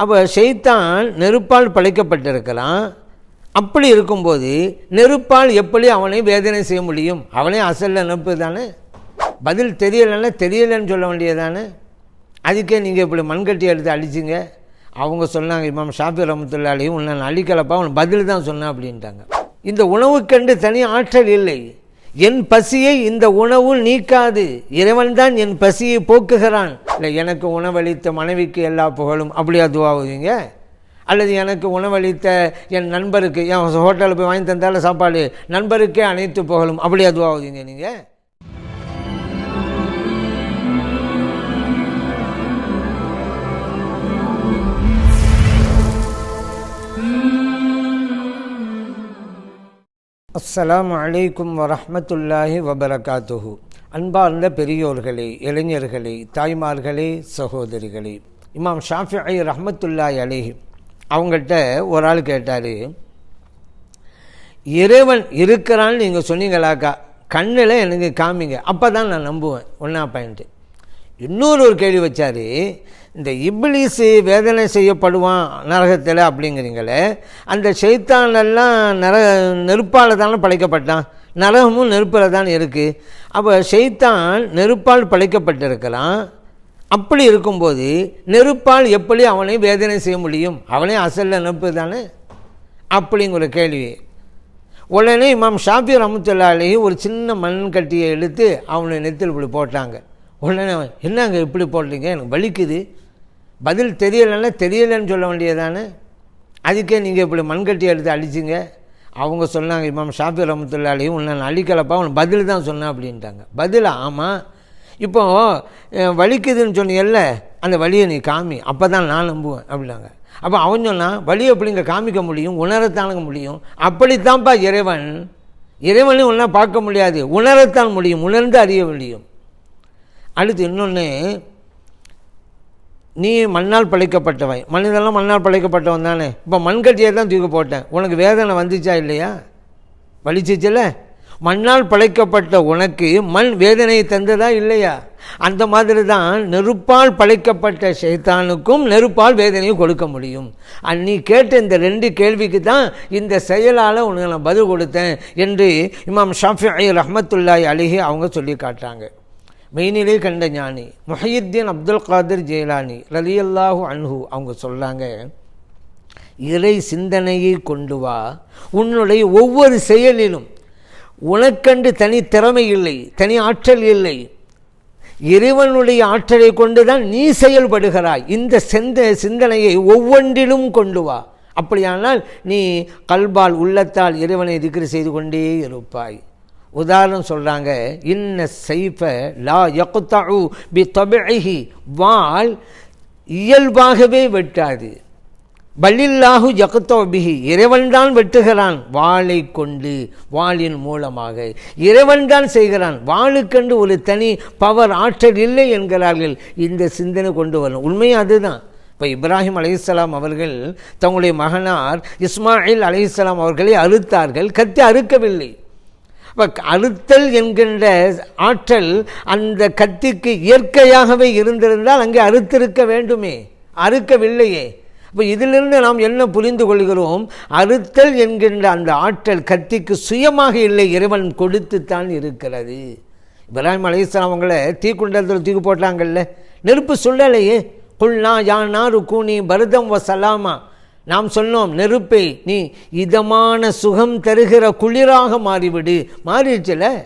அப்போ செய்தான் நெருப்பால் பழைக்கப்பட்டிருக்கிறான் அப்படி இருக்கும்போது நெருப்பால் எப்படி அவனை வேதனை செய்ய முடியும்? அவனே அசலில் நெருப்பு தானே பதில் தெரியலைன்னா தெரியலைன்னு சொல்ல வேண்டியதானே அதுக்கே நீங்கள் இப்படி மண்கட்டி எடுத்து அடிச்சிங்க. அவங்க சொன்னாங்க இமாம் ஷாஃபி ரமத்துல்லாலையும் உன்னை நான் அழிக்கலப்பா அவன் பதில் தான் சொன்னான் அப்படின்ட்டாங்க. இந்த உணவுக்கண்டு தனி ஆற்றல் இல்லை. என் பசியை இந்த உணவு நீக்காது. இறைவன் தான் என் பசியை போக்குகிறான். இல்லை எனக்கு உணவளித்த மனைவிக்கு எல்லா புகழும் அப்படி அதுவாகுவீங்க அல்லது எனக்கு உணவளித்த என் நண்பருக்கு என் ஹோட்டலில் போய் வாங்கி தந்தால சாப்பாடு நண்பருக்கே அனைத்து புகழும் அப்படி அதுவாகுவீங்க நீங்கள் அஸ்லாம் அலைக்கும் வரமத்துல்லாஹி வபரகாத்துஹூ. அன்பார்ந்த பெரியோர்களே இளைஞர்களே தாய்மார்களே சகோதரிகளே இமாம் ஷாஃபி ரஹமத்துல்லா எலே அவங்கள்ட்ட ஒரு ஆள் கேட்டார் இறைவன் இருக்கிறான்னு நீங்கள் சொன்னீங்களாக்கா? கண்ணில் எனக்கு காமிங்க அப்போ தான் நான் நம்புவேன். ஒன்றா பாயிண்ட்டு இன்னொரு ஒரு கேள்வி வச்சார் இந்த இப்லீஸு வேதனை செய்யப்படுவான் நரகத்தில் அப்படிங்கிறீங்களே அந்த செய்தானெல்லாம் நர நெருப்பால் தானே படைக்கப்பட்டான்? நரகமும் நெருப்பில் தான் இருக்குது அப்போ செய்தான் நெருப்பால் பழைக்கப்பட்டிருக்கிறான் அப்படி இருக்கும்போது நெருப்பால் எப்படி அவனை வேதனை செய்ய முடியும்? அவனே அசலில் நெருப்பு தானே? அப்படிங்கிற கேள்வி. உடனே இமாம் ஷாஃபி ரமத்துல்லாலேயே ஒரு சின்ன மண் கட்டியை எடுத்து அவனை நெத்தில் இப்படி போட்டாங்க. உடனே என்னங்க இப்படி போடுறீங்க? எனக்கு வலிக்குது. பதில் தெரியலைன்னா தெரியலைன்னு சொல்ல வேண்டியதானே அதுக்கே நீங்கள் இப்படி மண்கட்டி எடுத்து அடிச்சிங்க. அவங்க சொன்னாங்க இமாம் ஷாஃபி ரமத்துல்லாலையும் உன்னை அழிக்கலப்பா அவன் பதில் தான் சொன்னான் அப்படின்ட்டாங்க. பதில்? ஆமாம் இப்போ வலிக்குதுன்னு சொன்னியல்ல அந்த வலியை நீ காமி. அப்போ தான் நான் நம்புவேன் அப்படின்னாங்க. அப்போ அவன் சொன்னான் வலியை எப்படிங்க காமிக்க முடியும்? உணரத்தானுங்க முடியும். அப்படித்தான்ப்பா இறைவன். இறைவனையும் ஒன்றா பார்க்க முடியாது. உணரத்தான் முடியும். உணர்ந்து அறிய முடியும். அடுத்து இன்னொன்று நீ மண்ணால் பழைக்கப்பட்டவன். மனிதெல்லாம் மண்ணால் பழைக்கப்பட்டவன் தானே. இப்போ மண்கட்டியை தான் தூக்கி போட்டேன். உனக்கு வேதனை வந்துச்சா இல்லையா? வலிச்சிச்சில்ல? மண்ணால் பழைக்கப்பட்ட உனக்கு மண் வேதனையை தந்ததா இல்லையா? அந்த மாதிரி தான் நெருப்பால் பழைக்கப்பட்ட சைத்தானுக்கும் நெருப்பால் வேதனையை கொடுக்க முடியும். அந் நீ கேட்ட இந்த ரெண்டு கேள்விக்கு தான் இந்த செயலால் உனக்கு நான் பதில் கொடுத்தேன் என்று இமாம் ஷாஃபி ரஹமத்துல்லாய் அலிஹி அவங்க சொல்லி காட்டுறாங்க. மெய்நிலை கண்ட ஞானி. முஹையுத்தீன் அப்துல் காதிர் ஜெயலானி ரலியல்லாஹு அன்ஹு அவங்க சொல்கிறாங்க இறை சிந்தனையை கொண்டு வா. உன்னுடைய ஒவ்வொரு செயலிலும் உனக்கண்டு தனி திறமை இல்லை தனி ஆற்றல் இல்லை. இறைவனுடைய ஆற்றலை கொண்டு தான் நீ செயல்படுகிறாய். இந்த செந்த சிந்தனையை ஒவ்வொன்றிலும் கொண்டு வா. அப்படியானால் நீ கல்பால் உள்ளத்தால் இறைவனை திக்ரு செய்து கொண்டே இருப்பாய். உதாரணம் சொல்கிறாங்க இன்ன சைஃப லா யகுத்தாவு பி தொபிஹி வால் இயல்பாகவே வெட்டாது. பல்லில்லாஹு யகுத்தோ பிஹி இறைவன்தான் வெட்டுகிறான். வாளை கொண்டு வாளின் மூலமாக. இறைவன்தான் செய்கிறான் வாளுக்கென்று ஒரு தனி பவர் ஆற்றல் இல்லை என்கிறார்கள். இந்த சிந்தனை கொண்டு வரணும். உண்மையாக அதுதான். இப்போ இப்ராஹிம் அலையாம் அவர்கள் தங்களுடைய மகனார் இஸ்மாயில் அலையாம் அவர்களை அறுத்தார்கள். கத்தி அறுக்கவில்லை. இப்போ அறுத்தல் என்கின்ற ஆற்றல் அந்த கத்திக்கு இயற்கையாகவே இருந்திருந்தால் அங்கே அறுத்திருக்க வேண்டுமே. அறுக்கவில்லையே. இப்போ இதிலிருந்து நாம் என்ன புரிந்து கொள்கிறோம்? அறுத்தல் என்கின்ற அந்த ஆற்றல் கத்திக்கு சுயமாக இல்லை இறைவன் கொடுத்துத்தான் இருக்கிறது. இப்ராஹிம் அலைஹிஸ்ஸலாம் அவங்கள தீக்குண்டத்தில் தூக்கி போட்டாங்கல்ல. நெருப்பு சொல்லலையே. குல்னா யானா ருக்கூனி பரதம் வ சலாமா. நாம் சொன்னோம் நெருப்பை நீ இதமான சுகம் தருகிற குளிராக மாறிவிடு. மாறிடுச்சுல?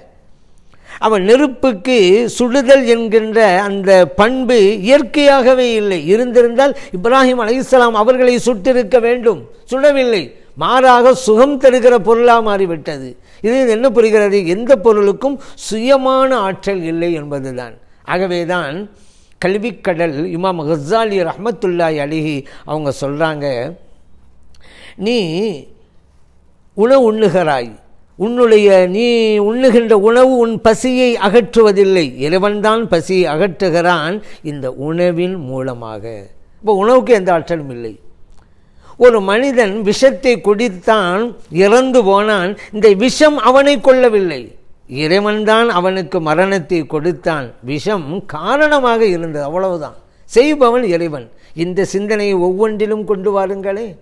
அவன் நெருப்புக்கு சுடுதல் என்கின்ற அந்த பண்பு இயற்கையாகவே இல்லை. இருந்திருந்தால் இப்ராஹிம் அலையாம் அவர்களை சுட்டிருக்க வேண்டும். சுடவில்லை. மாறாக சுகம் தருகிற பொருளாக மாறிவிட்டது. இது என்ன புரிகிறது? எந்த பொருளுக்கும் சுயமான ஆற்றல் இல்லை என்பதுதான். ஆகவேதான் கல்விக்கடல் இமாம் ஹசாலி ரஹமத்துல்லாய் அலிஹி அவங்க சொல்கிறாங்க நீ உணவு உண்ணுகிறாய். உன்னுடைய நீ உண்ணுகின்ற உணவு உன் பசியை அகற்றுவதில்லை. இறைவன்தான் பசியை அகற்றுகிறான் இந்த உணவின் மூலமாக. இப்போ உணவுக்கு எந்த ஆற்றலும் இல்லை. ஒரு மனிதன் விஷத்தை குடித்தான் இறந்து போனான். இந்த விஷம் அவனை கொள்ளவில்லை இறைவன்தான் அவனுக்கு மரணத்தை கொடுத்தான். விஷம் காரணமாக இருந்தது. அவ்வளவுதான். செய்பவன் இறைவன். இந்த சிந்தனையை ஒவ்வொன்றிலும் கொண்டு வாருங்களே.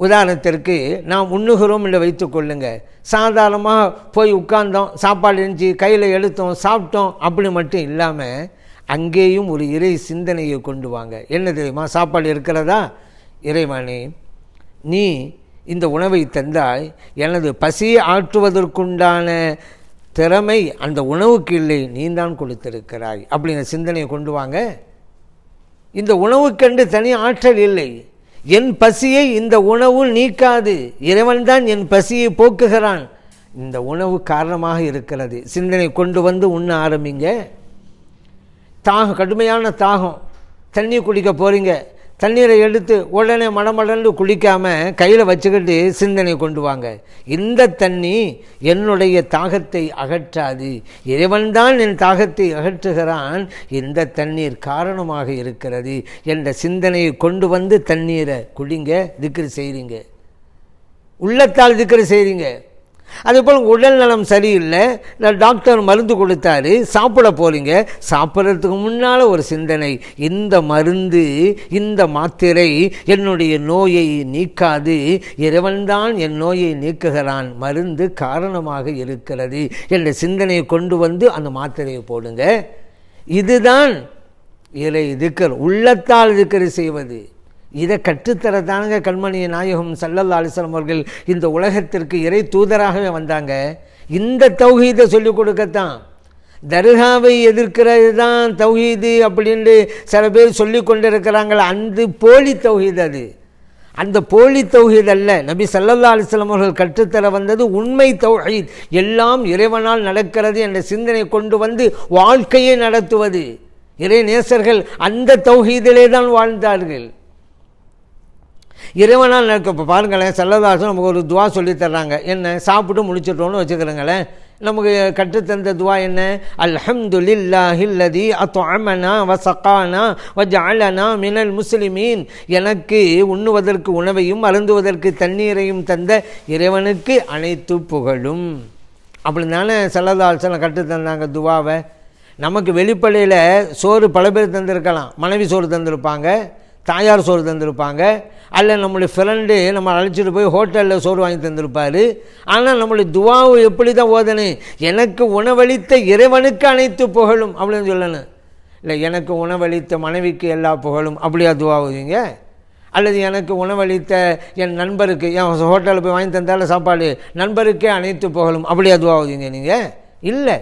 உதாரணத்திற்கு நாம் உண்ணுகிறோம் என்று வைத்துக்கொள்ளுங்க சாதாரணமாக போய் உட்கார்ந்தோம் சாப்பாடு இருந்துச்சு கையில் எடுத்தோம் சாப்பிட்டோம் அப்படி மட்டும் இல்லாமல் அங்கேயும் ஒரு இறை சிந்தனையை கொண்டு வாங்க. என்ன தெரியுமா? சாப்பாடு இருக்கிறதா? இறைவானே நீ இந்த உணவை தந்தாய் எனது பசியை ஆற்றுவதற்குண்டான திறமை அந்த உணவுக்கு இல்லை நீ தான் கொடுத்திருக்கிறாய் அப்படிங்கிற சிந்தனையை கொண்டு வாங்க. இந்த உணவுக்கென்று தனி ஆற்றல் இல்லை. என் பசியை இந்த உணவு நீக்காது. இறைவன்தான் என் பசியை போக்குகிறான். இந்த உணவு காரணமாக இருக்கிறது. சிந்தனை கொண்டு வந்து உண்ண ஆரம்பிங்க. தாகம் கடுமையான தாகம். தண்ணி குடிக்க போகிறீங்க தண்ணீரை எடுத்து உடனே மடமடன்னு குளிக்காமல் கையில் வச்சுக்கிட்டு சிந்தனை கொண்டு வாங்க. இந்த தண்ணி என்னுடைய தாகத்தை அகற்றாது. இறைவன்தான் என் தாகத்தை அகற்றுகிறான். இந்த தண்ணீர் காரணமாக இருக்கிறது என்ற சிந்தனையை கொண்டு வந்து தண்ணீரை குடிங்க திக்ரு செய்கிறீங்க உள்ளத்தால் திக்ரு செய்கிறீங்க அதுபோல் உடல் நலம் சரியில்லை. நான் டாக்டர் மருந்து கொடுத்தாரு. சாப்பிட போகிறீங்க சாப்பிட்றதுக்கு முன்னால் ஒரு சிந்தனை. இந்த மருந்து இந்த மாத்திரை என்னுடைய நோயை நீக்காது. இறைவன்தான் என் நோயை நீக்குகிறான். மருந்து காரணமாக இருக்கிறது. என்ற சிந்தனையை கொண்டு வந்து அந்த மாத்திரையை போடுங்க. இதுதான் இறை திக்கர் உள்ளத்தால் திக்கர் செய்வது. இதை கற்றுத்தரதானுங்க கண்மணி நாயகம் சல்லல்லா அலிஸ்லாம் அவர்கள் இந்த உலகத்திற்கு இறை தூதராகவே வந்தாங்க. இந்த தௌஹீதை சொல்லிக் கொடுக்கத்தான். தர்காவை எதிர்க்கிறது தான் தௌஹீது அப்படின்ட்டு சில பேர் சொல்லி கொண்டிருக்கிறாங்களே அந்த போலி தௌஹீத் அது. அந்த போலி தௌஹீத் அல்ல. நபி சல்லல்லா அலிஸ்லாம் அவர்கள் கற்றுத்தர வந்தது உண்மை தௌஹீத். எல்லாம் இறைவனால் நடக்கிறது என்ற சிந்தனை கொண்டு வந்து வாழ்க்கையை நடத்துவது. இறை நேசர்கள் அந்த தௌஹீதிலே தான் வாழ்ந்தார்கள். இறைவனால் நடக்க இப்போ பாருங்களேன் செல்லதாசன் நமக்கு ஒரு துவா சொல்லித்தர்றாங்க என்ன? சாப்பிட்டு முடிச்சிட்டோன்னு வச்சுக்கிறேங்களேன். நமக்கு கற்றுத்தந்த துவா என்ன? அல்ஹம்துல்லா ஹில்லதி அத்தொமனா வ சக்கானா வ ஜாலனா மினல் முஸ்லிமீன். எனக்கு உண்ணுவதற்கு உணவையும் அருந்துவதற்கு தண்ணீரையும் தந்த இறைவனுக்கு அனைத்து புகழும். அப்படி தானே செல்லதாசனை கற்றுத்தந்தாங்க துவாவை? நமக்கு வெளிப்படையில் சோறு பல பேர் தந்திருக்கலாம். மனைவி சோறு தந்திருப்பாங்க. தாயார் சோறு தந்திருப்பாங்க. அல்ல நம்மளுடைய ஃப்ரெண்டு நம்ம அழைச்சிட்டு போய் ஹோட்டலில் சோறு வாங்கி தந்திருப்பார். ஆனால் நம்மளுடைய துவாவை எப்படி தான் ஓதனு? எனக்கு உணவளித்த இறைவனுக்கு அனைத்து புகழும் அப்படின்னு சொல்லணும். இல்லை எனக்கு உணவளித்த மனைவிக்கு எல்லா புகழும். அப்படியா துவாவுவீங்க அல்லது எனக்கு உணவளித்த என் நண்பருக்கு என் ஹோட்டலில் போய் வாங்கி தந்தால சாப்பாடு நண்பருக்கே அனைத்து புகழும். அப்படியா துவாவுவீங்க நீங்கள் இல்லை.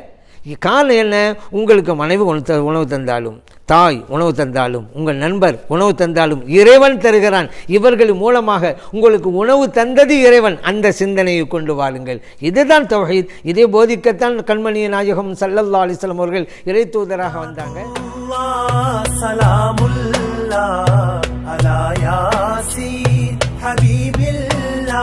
காலம் என்ன? உங்களுக்கு மனைவி உணவு உணவு தந்தாலும் தாய் உணவு தந்தாலும் உங்கள் நண்பர் உணவு தந்தாலும் இறைவன் தருகிறான். இவர்கள் மூலமாக உங்களுக்கு உணவு தந்தது இறைவன். அந்த சிந்தனையை கொண்டு வாருங்கள். இதுதான் தொகையில் இதே போதிக்கத்தான் கண்மணிய நாயகம் சல்லல்லா அலிஸ்லாம் அவர்கள் இறை தூதராக வந்தாங்க. அலா ஹபீபில்லா.